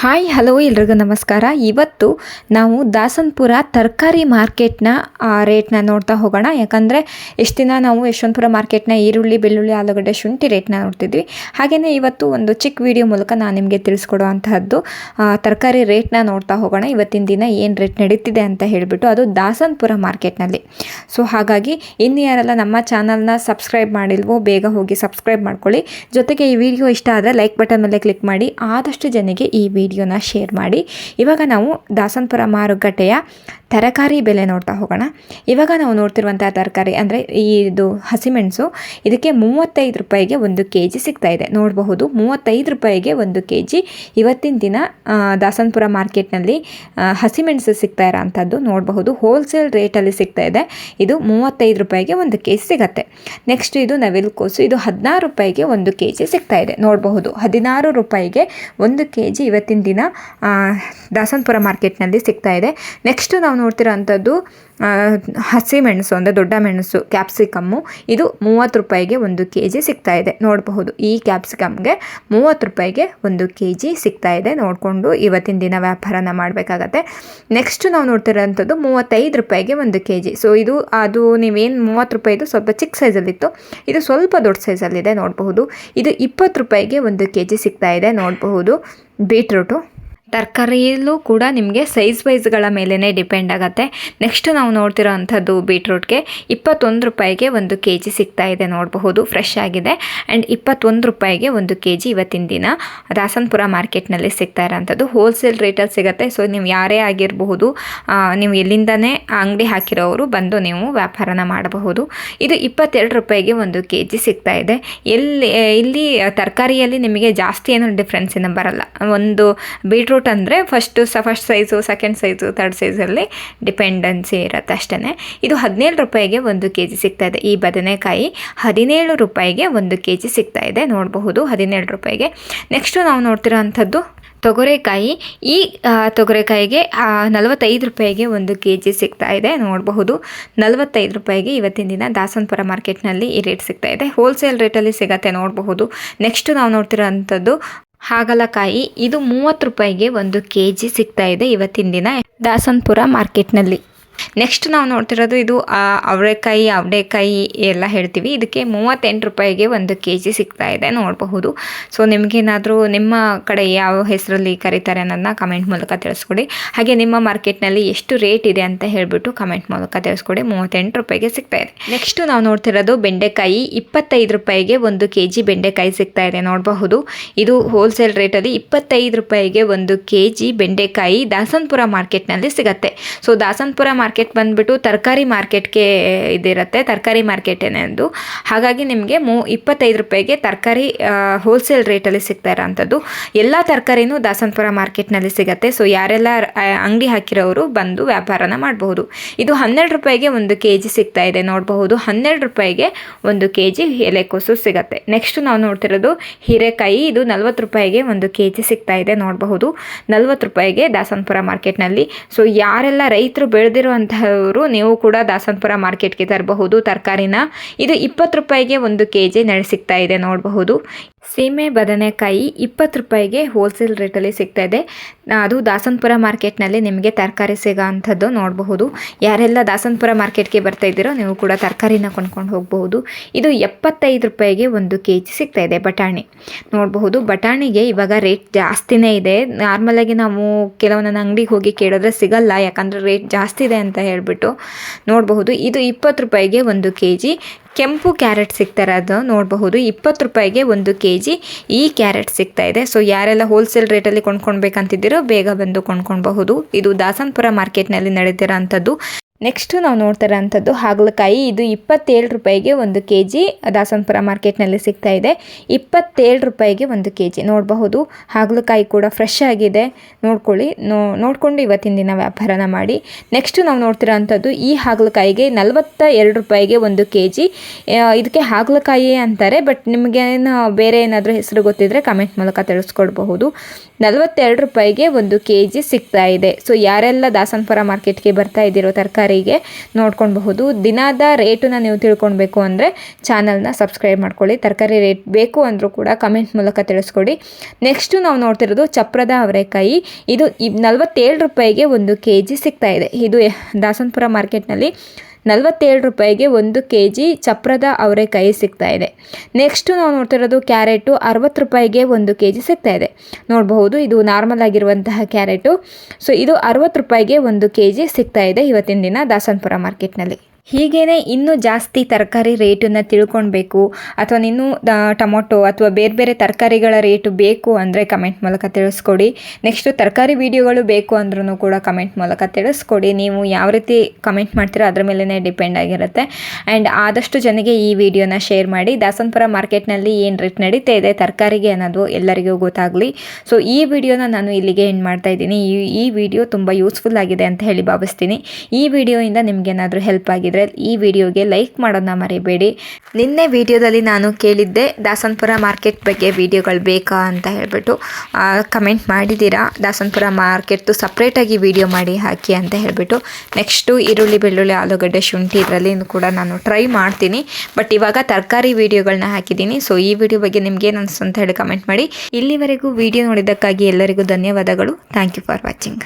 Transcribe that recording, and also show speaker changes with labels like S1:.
S1: Hi, hello ಎಲ್ರಿಗೂ ನಮಸ್ಕಾರ. ಇವತ್ತು ನಾವು ದಾಸನ್ಪುರ ತರಕಾರಿ ಮಾರ್ಕೆಟ್ನ ರೇಟ್ನ ನೋಡ್ತಾ ಹೋಗೋಣ. ಯಾಕಂದರೆ ಎಷ್ಟು ದಿನ ನಾವು ಯಶವಂತಪುರ ಮಾರ್ಕೆಟ್ನ ಈರುಳ್ಳಿ, ಬೆಳ್ಳುಳ್ಳಿ, ಆಲೂಗಡ್ಡೆ, ಶುಂಠಿ ರೇಟ್ನ ನೋಡ್ತಿದ್ವಿ. ಹಾಗೆಯೇ ಇವತ್ತು ಒಂದು ಚಿಕ್ಕ ವಿಡಿಯೋ ಮೂಲಕ ನಾನು ನಿಮಗೆ ತಿಳಿಸ್ಕೊಡುವಂತಹದ್ದು ತರಕಾರಿ ರೇಟ್ನ ನೋಡ್ತಾ ಹೋಗೋಣ. ಇವತ್ತಿನ ದಿನ ಏನು ರೇಟ್ ನಡೀತಿದೆ ಅಂತ ಹೇಳಿಬಿಟ್ಟು ಅದು ದಾಸನ್ಪುರ ಮಾರ್ಕೆಟ್ನಲ್ಲಿ. ಸೊ, ಹಾಗಾಗಿ ಇನ್ನು ಯಾರೆಲ್ಲ ನಮ್ಮ ಚಾನಲ್ನ ಸಬ್ಸ್ಕ್ರೈಬ್ ಮಾಡಿಲ್ವೋ, ಬೇಗ ಹೋಗಿ ಸಬ್ಸ್ಕ್ರೈಬ್ ಮಾಡ್ಕೊಳ್ಳಿ. ಜೊತೆಗೆ ಈ ವಿಡಿಯೋ ಇಷ್ಟ ಆದರೆ ಲೈಕ್ ಬಟನ್ ಮೇಲೆ ಕ್ಲಿಕ್ ಮಾಡಿ. ಆದಷ್ಟು ಜನಕ್ಕೆ ಈ ವಿಡಿಯೋನ ಶೇರ್ ಮಾಡಿ. ಇವಾಗ ನಾವು ದಾಸನ್ಪುರ ಮಾರುಕಟ್ಟೆಯ ತರಕಾರಿ ಬೆಲೆ ನೋಡ್ತಾ ಹೋಗೋಣ. ಇವಾಗ ನಾವು ನೋಡ್ತಿರುವಂಥ ತರಕಾರಿ ಅಂದರೆ ಇದು ಹಸಿಮೆಣಸು, ಇದಕ್ಕೆ ಮೂವತ್ತೈದು ರೂಪಾಯಿಗೆ ಒಂದು ಕೆ ಜಿ ಸಿಗ್ತಾ ಇದೆ. ನೋಡಬಹುದು, ಮೂವತ್ತೈದು ರೂಪಾಯಿಗೆ ಒಂದು ಕೆ ಜಿ ಇವತ್ತಿನ ದಿನ ದಾಸನ್ಪುರ ಮಾರ್ಕೆಟ್ನಲ್ಲಿ ಹಸಿಮೆಣಸು ಸಿಗ್ತಾ ಇರೋ ಅಂಥದ್ದು ನೋಡಬಹುದು ಹೋಲ್ಸೇಲ್ ರೇಟಲ್ಲಿ ಸಿಗ್ತಾ ಇದೆ. ಇದು ಮೂವತ್ತೈದು ರೂಪಾಯಿಗೆ ಒಂದು ಕೆ ಜಿ ಸಿಗತ್ತೆ. ನೆಕ್ಸ್ಟ್ ಇದು ನವಿಲುಕೋಸು ಇದು ಹದಿನಾರು ರೂಪಾಯಿಗೆ ಒಂದು ಕೆ ಜಿ ಸಿಗ್ತಾ ಇದೆ. ನೋಡಬಹುದು, ಹದಿನಾರು ರೂಪಾಯಿಗೆ ಒಂದು ಕೆ ಜಿ ಇವತ್ತಿನ ದಿನ ಆ, ದಾಸನ್ಪುರ ಮಾರ್ಕೆಟ್ನಲ್ಲಿ ಸಿಗ್ತಾ ಇದೆ. ನೆಕ್ಸ್ಟ್ ನಾವು ನೋಡ್ತಿರೋ ಅಂಥದ್ದು ಮೆಣಸು ಹಸಿಮೆಣಸು ಅಂದರೆ ದೊಡ್ಡ ಮೆಣಸು ಕ್ಯಾಪ್ಸಿಕಮ್ಮು. ಇದು ಮೂವತ್ತು ರೂಪಾಯಿಗೆ ಒಂದು ಕೆ ಜಿ ಸಿಗ್ತಾ ಇದೆ. ನೋಡಬಹುದು ಈ ಕ್ಯಾಪ್ಸಿಕಮ್ಗೆ ಮೂವತ್ತು ರೂಪಾಯಿಗೆ ಒಂದು ಕೆ ಜಿ ಸಿಗ್ತಾ ಇದೆ. ನೋಡಿಕೊಂಡು ಇವತ್ತಿನ ದಿನ ವ್ಯಾಪಾರನ ಮಾಡಬೇಕಾಗತ್ತೆ. ನೆಕ್ಸ್ಟ್ ನಾವು ನೋಡ್ತಿರೋಂಥದ್ದು ಮೂವತ್ತೈದು ರೂಪಾಯಿಗೆ ಒಂದು ಕೆ ಜಿ ಸೊ ಇದು ಅದು ನೀವೇನು ಮೂವತ್ತು ರೂಪಾಯಿದು ಸ್ವಲ್ಪ ಚಿಕ್ಕ ಸೈಜಲ್ಲಿತ್ತು ಇದು ಸ್ವಲ್ಪ ದೊಡ್ಡ ಸೈಜಲ್ಲಿದೆ. ನೋಡಬಹುದು ಇದು ಇಪ್ಪತ್ತು ರೂಪಾಯಿಗೆ ಒಂದು ಕೆ ಜಿ ಸಿಗ್ತಾ ಇದೆ. ನೋಡಬಹುದು ಬೀಟ್ರೂಟು ತರಕಾರಿಯಲ್ಲೂ ಕೂಡ ನಿಮಗೆ ಸೈಜ್ ವೈಸ್ಗಳ ಮೇಲೇ ಡಿಪೆಂಡ್ ಆಗುತ್ತೆ. ನೆಕ್ಸ್ಟ್ ನಾವು ನೋಡ್ತಿರೋ ಅಂಥದ್ದು ಬೀಟ್ರೂಟ್ಗೆ ಇಪ್ಪತ್ತೊಂದು ರೂಪಾಯಿಗೆ ಒಂದು ಕೆ ಜಿ ಸಿಗ್ತಾ ಇದೆ ನೋಡಬಹುದು ಫ್ರೆಶ್ ಆಗಿದೆ. ಆ್ಯಂಡ್ ಇಪ್ಪತ್ತೊಂದು ರೂಪಾಯಿಗೆ ಒಂದು ಕೆ ಜಿ ಇವತ್ತಿನ ದಿನ ದಾಸನ್ಪುರ ಮಾರ್ಕೆಟ್ನಲ್ಲಿ ಸಿಗ್ತಾ ಇರೋಂಥದ್ದು. ಹೋಲ್ಸೇಲ್ ರೇಟಲ್ಲಿ ಸಿಗುತ್ತೆ. ಸೊ ನೀವು ಯಾರೇ ಆಗಿರಬಹುದು ನೀವು ಎಲ್ಲಿಂದನೇ ಅಂಗಡಿ ಹಾಕಿರೋರು ಬಂದು ನೀವು ವ್ಯಾಪಾರನ ಮಾಡಬಹುದು. ಇದು ಇಪ್ಪತ್ತೆರಡು ರೂಪಾಯಿಗೆ ಒಂದು ಕೆ ಜಿ ಸಿಗ್ತಾ ಇದೆ. ಎಲ್ಲಿ, ಇಲ್ಲಿ ತರಕಾರಿಯಲ್ಲಿ ನಿಮಗೆ ಜಾಸ್ತಿ ಏನು ಡಿಫ್ರೆನ್ಸ್ ಏನು ಬರಲ್ಲ. ಒಂದು ಬೀಟ್ರೂಟ್ ಅಂದರೆ ಫಸ್ಟು ಸ first size second size third ಸೈಜಲ್ಲಿ ಡಿಪೆಂಡೆನ್ಸಿ ಇರುತ್ತೆ ಅಷ್ಟೇ ಇದು ಹದಿನೇಳು ರೂಪಾಯಿಗೆ ಒಂದು ಕೆ ಜಿ ಸಿಗ್ತಾ ಇದೆ. ಈ ಬದನೆಕಾಯಿ ಹದಿನೇಳು ರೂಪಾಯಿಗೆ ಒಂದು ಕೆ ಜಿ ಸಿಗ್ತಾ ಇದೆ. ನೋಡಬಹುದು ಹದಿನೇಳು ರೂಪಾಯಿಗೆ. ನೆಕ್ಸ್ಟು ನಾವು ನೋಡ್ತಿರೋ ಅಂಥದ್ದು ತೊಗರೆಕಾಯಿ. ಈ ತೊಗರೆಕಾಯಿಗೆ ನಲವತ್ತೈದು ರೂಪಾಯಿಗೆ ಒಂದು ಕೆ ಜಿ ಸಿಗ್ತಾ ಇದೆ. ನೋಡಬಹುದು ನಲವತ್ತೈದು ರೂಪಾಯಿಗೆ ಇವತ್ತಿನ ದಿನ ದಾಸನ್ಪುರ ಮಾರ್ಕೆಟ್ನಲ್ಲಿ ಈ ರೇಟ್ ಸಿಗ್ತಾ ಇದೆ. ಹೋಲ್ಸೇಲ್ ರೇಟಲ್ಲಿ ಸಿಗತ್ತೆ ನೋಡಬಹುದು. ನೆಕ್ಸ್ಟ್ ನಾವು ನೋಡ್ತಿರೋ ಅಂಥದ್ದು ಹಾಗಲಕಾಯಿ ಇದು ಮೂವತ್ತು ರೂಪಾಯಿಗೆ ಒಂದು ಕೆ ಜಿ ಸಿಗ್ತಾ ಇದೆ ಇವತ್ತಿನ ದಿನ. ದಾಸನ್ಪುರ ಮಾರ್ಕೆಟ್ನಲ್ಲಿ. ನೆಕ್ಸ್ಟ್ ನಾವು ನೋಡ್ತಿರೋದು ಇದು ಅವರೆಕಾಯಿ, ಅವಡೆಕಾಯಿ ಎಲ್ಲ ಹೇಳ್ತೀವಿ. ಇದಕ್ಕೆ ಮೂವತ್ತೆಂಟು ರೂಪಾಯಿಗೆ ಒಂದು ಕೆ ಜಿ ಸಿಗ್ತಾ ಇದೆ, ನೋಡಬಹುದು. ಸೊ ನಿಮಗೇನಾದರೂ ನಿಮ್ಮ ಕಡೆ ಯಾವ ಹೆಸರಲ್ಲಿ ಕರೀತಾರೆ ಅನ್ನೋದನ್ನ ಕಮೆಂಟ್ ಮೂಲಕ ತಿಳಿಸ್ಕೊಡಿ. ಹಾಗೆ ನಿಮ್ಮ ಮಾರ್ಕೆಟ್ನಲ್ಲಿ ಎಷ್ಟು ರೇಟ್ ಇದೆ ಅಂತ ಹೇಳಿಬಿಟ್ಟು ಕಮೆಂಟ್ ಮೂಲಕ ತಿಳಿಸ್ಕೊಡಿ. ಮೂವತ್ತೆಂಟು ರೂಪಾಯಿಗೆ ಸಿಗ್ತಾ ಇದೆ. ನೆಕ್ಸ್ಟ್ ನಾವು ನೋಡ್ತಿರೋದು ಬೆಂಡೆಕಾಯಿ. ಇಪ್ಪತ್ತೈದು ರೂಪಾಯಿಗೆ ಒಂದು ಕೆ ಜಿ ಬೆಂಡೆಕಾಯಿ ಸಿಗ್ತಾ ಇದೆ, ನೋಡಬಹುದು. ಇದು ಹೋಲ್ಸೇಲ್ ರೇಟಲ್ಲಿ ಇಪ್ಪತ್ತೈದು ರೂಪಾಯಿಗೆ ಒಂದು ಕೆ ಜಿ ಬೆಂಡೆಕಾಯಿ ದಾಸನ್ಪುರ ಮಾರ್ಕೆಟ್ನಲ್ಲಿ ಸಿಗತ್ತೆ. ಸೊ ದಾಸನ್ಪುರ ಬಂದ್ಬಿಟ್ಟು ತರಕಾರಿ ಮಾರ್ಕೆಟ್ಗೆ ಇದಿರುತ್ತೆ, ತರಕಾರಿ ಮಾರ್ಕೆಟ್ ಅದು. ಹಾಗಾಗಿ ನಿಮಗೆ ಮೂ, ಇಪ್ಪತ್ತೈದು ರೂಪಾಯಿಗೆ ತರಕಾರಿ ಹೋಲ್ಸೇಲ್ ರೇಟಲ್ಲಿ ಸಿಗ್ತಾ ಇರೋಂಥದ್ದು. ಎಲ್ಲ ತರಕಾರಿನೂ ದಾಸನ್ಪುರ ಮಾರ್ಕೆಟ್ನಲ್ಲಿ ಸಿಗುತ್ತೆ. ಸೊ ಯಾರೆಲ್ಲ ಅಂಗಡಿ ಹಾಕಿರೋರು ಬಂದು ವ್ಯಾಪಾರನ ಮಾಡಬಹುದು. ಇದು ಹನ್ನೆರಡು ರೂಪಾಯಿಗೆ ಒಂದು ಕೆ ಜಿ ಸಿಗ್ತಾ ಇದೆ, ನೋಡಬಹುದು. ಹನ್ನೆರಡು ರೂಪಾಯಿಗೆ ಒಂದು ಕೆ ಜಿ ಎಲೆಕೋಸು ಸಿಗುತ್ತೆ. ನೆಕ್ಸ್ಟ್ ನಾವು ನೋಡ್ತಿರೋದು ಹೀರೆಕಾಯಿ. ಇದು ನಲ್ವತ್ತು ರೂಪಾಯಿಗೆ ಒಂದು ಕೆ ಜಿ ಸಿಗ್ತಾ ಇದೆ, ನೋಡಬಹುದು. ನಲ್ವತ್ತು ರೂಪಾಯಿಗೆ ದಾಸನ್ಪುರ ಮಾರ್ಕೆಟ್ನಲ್ಲಿ. ಸೊ ಯಾರೆಲ್ಲ ರೈತರು ಬೆಳೆದಿರುವಂತಹವರು ನೀವು ಕೂಡ ದಾಸನ್ಪುರ ಮಾರ್ಕೆಟ್ಗೆ ತರಬಹುದು, ತರಕಾರಿನ. ಇದು ಇಪ್ಪತ್ತು ರೂಪಾಯಿಗೆ ಒಂದು ಕೆ ಜಿ ಸಿಗ್ತಾ ಇದೆ, ನೋಡಬಹುದು. ಸೀಮೆ, ಬದನೆಕಾಯಿ ಇಪ್ಪತ್ತು ರೂಪಾಯಿಗೆ ಹೋಲ್ಸೇಲ್ ರೇಟಲ್ಲಿ ಸಿಗ್ತಾ ಇದೆ. ಅದು ದಾಸನ್ಪುರ ಮಾರ್ಕೆಟ್ನಲ್ಲಿ ನಿಮಗೆ ತರಕಾರಿ ಸಿಗೋ ಅಂಥದ್ದು ನೋಡಬಹುದು. ಯಾರೆಲ್ಲ ದಾಸನ್ಪುರ ಮಾರ್ಕೆಟ್ಗೆ ಬರ್ತಾ ಇದ್ದೀರೋ ನೀವು ಕೂಡ ತರಕಾರಿನ ಕೊಂಡ್ಕೊಂಡು ಹೋಗಬಹುದು. ಇದು ಎಪ್ಪತ್ತೈದು ರೂಪಾಯಿಗೆ ಒಂದು ಕೆ ಜಿ ಸಿಗ್ತಾ ಇದೆ ಬಟಾಣಿ. ನೋಡಬಹುದು, ಬಟಾಣಿಗೆ ಇವಾಗ ರೇಟ್ ಜಾಸ್ತಿನೇ ಇದೆ. ನಾರ್ಮಲಾಗಿ ನಾವು ಕೆಲವೊಂದೊಂದು ಅಂಗಡಿಗೆ ಹೋಗಿ ಕೇಳಿದ್ರೆ ಸಿಗಲ್ಲ, ಯಾಕಂದರೆ ರೇಟ್ ಜಾಸ್ತಿ ಇದೆ ಅಂತ ಹೇಳಿಬಿಟ್ಟು ನೋಡಬಹುದು. ಇದು ಇಪ್ಪತ್ತು ರೂಪಾಯಿಗೆ ಒಂದು ಕೆ ಜಿ ಕೆಂಪು ಕ್ಯಾರೆಟ್ ಸಿಗ್ತಾರೆ, ಅದು ನೋಡಬಹುದು. ಇಪ್ಪತ್ತು ರೂಪಾಯಿಗೆ ಒಂದು ಕೆ ಜಿ ಈ ಕ್ಯಾರೆಟ್ ಸಿಗ್ತಾ ಇದೆ. ಸೊ ಯಾರೆಲ್ಲ ಹೋಲ್ಸೇಲ್ ರೇಟಲ್ಲಿ ಕೊಂಡ್ಕೊಳ್ಬೇಕಂತಿದ್ದೀರೋ ಬೇಗ ಬಂದು ಕೊಂಡ್ಕೊಳ್ಬಹುದು. ಇದು ದಾಸನ್ಪುರ ಮಾರ್ಕೆಟ್ನಲ್ಲಿ ನಡೆದಿರೋ ಅಂಥದ್ದು ನೆಕ್ಸ್ಟ್ ನಾವು ನೋಡ್ತಾ ಇರೋಂಥದ್ದು ಹಾಗಲಕಾಯಿ. ಇದು ಇಪ್ಪತ್ತೇಳು ರೂಪಾಯಿಗೆ ಒಂದು ಕೆ ಜಿ ದಾಸನ್ಪುರ ಮಾರ್ಕೆಟ್ನಲ್ಲಿ ಸಿಗ್ತಾ ಇದೆ. ಇಪ್ಪತ್ತೇಳು ರೂಪಾಯಿಗೆ ಒಂದು ಕೆ ಜಿ ನೋಡಬಹುದು. ಹಾಗಲಕಾಯಿ ಕೂಡ ಫ್ರೆಶ್ ಆಗಿದೆ. ನೋಡ್ಕೊಳ್ಳಿ. ನೋ, ನೋಡಿಕೊಂಡು ಇವತ್ತಿನ ದಿನ ವ್ಯಾಪಾರನ ಮಾಡಿ. ನೆಕ್ಸ್ಟು ನಾವು ನೋಡ್ತಿರೋ ಅಂಥದ್ದು ಈ ಹಾಗಲಕಾಯಿಗೆ ನಲವತ್ತ ಎರಡು ರೂಪಾಯಿಗೆ ಒಂದು ಕೆ ಜಿ ಇದಕ್ಕೆ ಹಾಗಲಕಾಯಿ ಅಂತಾರೆ, ಬಟ್ ನಿಮಗೇನು ಬೇರೆ ಏನಾದರೂ ಹೆಸರು ಗೊತ್ತಿದ್ರೆ ಕಮೆಂಟ್ ಮೂಲಕ ತಿಳಿಸ್ಕೊಡ್ಬಹುದು. ನಲವತ್ತೆರಡು ರೂಪಾಯಿಗೆ ಒಂದು ಕೆ ಜಿ ಸಿಗ್ತಾ ಇದೆ. ಸೊ ಯಾರೆಲ್ಲ ದಾಸನ್ಪುರ ಮಾರ್ಕೆಟ್ಗೆ ಬರ್ತಾ ಇದ್ದೀರೋ ತರಕಾರಿ ತರಕಾರಿಗೆ ನೋಡ್ಕೊಳ್ಬಹುದು. ದಿನದ ರೇಟನ್ನ ನೀವು ತಿಳ್ಕೊಳ್ಬೇಕು ಅಂದರೆ ಚಾನಲ್ನ ಸಬ್ಸ್ಕ್ರೈಬ್ ಮಾಡ್ಕೊಳ್ಳಿ. ತರಕಾರಿ ರೇಟ್ ಬೇಕು ಅಂದರೂ ಕೂಡ ಕಮೆಂಟ್ ಮೂಲಕ ತಿಳಿಸ್ಕೊಡಿ. ನೆಕ್ಸ್ಟು ನಾವು ನೋಡ್ತಿರೋದು ಚಪ್ರದ ಅವರೆಕಾಯಿ. ಇದು ನಲವತ್ತೇಳು ರೂಪಾಯಿಗೆ ಒಂದು ಕೆ ಜಿ ಸಿಗ್ತಾ ಇದೆ. ಇದು ದಾಸನಪುರ ಮಾರ್ಕೆಟ್ನಲ್ಲಿ ನಲವತ್ತೇಳು ರೂಪಾಯಿಗೆ ಒಂದು ಕೆ ಜಿ ಚಪ್ರದ ಅವರೆಕಾಯಿ ಸಿಗ್ತಾ ಇದೆ. ನೆಕ್ಸ್ಟು ನಾವು ನೋಡ್ತಿರೋದು ಕ್ಯಾರೆಟು ಅರವತ್ತು ರೂಪಾಯಿಗೆ ಒಂದು ಕೆ ಜಿ ಸಿಗ್ತಾ ಇದೆ. ನೋಡಬಹುದು, ಇದು ನಾರ್ಮಲ್ ಆಗಿರುವಂತಹ ಕ್ಯಾರೆಟು. ಸೊ ಇದು ಅರವತ್ತು ರೂಪಾಯಿಗೆ ಒಂದು ಕೆ ಜಿ ಸಿಗ್ತಾ ಇದೆ ಇವತ್ತಿನ ದಿನ ದಾಸನ್ಪುರ ಮಾರ್ಕೆಟ್ನಲ್ಲಿ. ಹೀಗೇ ಇನ್ನೂ ಜಾಸ್ತಿ ತರಕಾರಿ ರೇಟನ್ನು ತಿಳ್ಕೊಳ್ಬೇಕು ಅಥವಾ ಇನ್ನೂ ಟೊಮೊಟೊ ಅಥವಾ ಬೇರೆ ಬೇರೆ ತರಕಾರಿಗಳ ರೇಟು ಬೇಕು ಅಂದರೆ ಕಮೆಂಟ್ ಮೂಲಕ ತಿಳಿಸ್ಕೊಡಿ. ನೆಕ್ಸ್ಟು ತರಕಾರಿ ವಿಡಿಯೋಗಳು ಬೇಕು ಅಂದ್ರೂ ಕೂಡ ಕಮೆಂಟ್ ಮೂಲಕ ತಿಳಿಸ್ಕೊಡಿ. ನೀವು ಯಾವ ರೀತಿ ಕಮೆಂಟ್ ಮಾಡ್ತೀರೋ ಅದ್ರ ಮೇಲೇ ಡಿಪೆಂಡ್ ಆಗಿರುತ್ತೆ. ಆ್ಯಂಡ್ ಆದಷ್ಟು ಜನಗೆ ಈ ವಿಡಿಯೋನ ಶೇರ್ ಮಾಡಿ. ದಾಸನಪುರ ಮಾರ್ಕೆಟ್ನಲ್ಲಿ ಏನು ರೇಟ್ ನಡೀತಾ ಇದೆ, ತರಕಾರಿಗೆ ಅನ್ನೋದು ಎಲ್ಲರಿಗೂ ಗೊತ್ತಾಗಲಿ. ಸೊ, ಈ ವಿಡಿಯೋನ ನಾನು ಇಲ್ಲಿಗೆ ಎಂಡ್ ಮಾಡ್ತಾ ಇದ್ದೀನಿ. ಈ ವಿಡಿಯೋ ತುಂಬ ಯೂಸ್ಫುಲ್ ಆಗಿದೆ ಅಂತ ಹೇಳಿ ಭಾವಿಸ್ತೀನಿ. ಈ ವಿಡಿಯೋಯಿಂದ ನಿಮಗೇನಾದರೂ ಹೆಲ್ಪ್ ಈ ವಿಡಿಯೋಗೆ ಲೈಕ್ ಮಾಡೋದನ್ನ ಮರಿಬೇಡಿ. ನಿನ್ನೆ ವಿಡಿಯೋದಲ್ಲಿ ನಾನು ಕೇಳಿದ್ದೆ, ದಾಸನ್ಪುರ ಮಾರ್ಕೆಟ್ ಬಗ್ಗೆ ವಿಡಿಯೋಗಳು ಬೇಕಾ? ಅಂತ ಹೇಳಿಬಿಟ್ಟು. ಕಮೆಂಟ್ ಮಾಡಿದ್ದೀರಾ? ದಾಸನ್ಪುರ ಮಾರ್ಕೆಟ್ದು ಸಪ್ರೇಟಾಗಿ ವಿಡಿಯೋ ಮಾಡಿ, ಹಾಕಿ ಅಂತ ಹೇಳಿಬಿಟ್ಟು. ನೆಕ್ಸ್ಟು ಈರುಳ್ಳಿ, ಬೆಳ್ಳುಳ್ಳಿ, ಆಲೂಗಡ್ಡೆ, ಶುಂಠಿ ಇದರಲ್ಲಿ ಕೂಡ ನಾನು ಟ್ರೈ ಮಾಡ್ತೀನಿ. ಬಟ್ ಇವಾಗ ತರಕಾರಿ ವಿಡಿಯೋಗಳನ್ನ ಹಾಕಿದ್ದೀನಿ. ಸೊ ಈ ವಿಡಿಯೋ ಬಗ್ಗೆ ನಿಮ್ಗೆ ಅನಿಸ್ತು ಅಂತ ಹೇಳಿ ಕಮೆಂಟ್ ಮಾಡಿ. ಇಲ್ಲಿವರೆಗೂ ವಿಡಿಯೋ ನೋಡಿದ್ದಕ್ಕಾಗಿ ಎಲ್ಲರಿಗೂ ಧನ್ಯವಾದಗಳು. Thank you for watching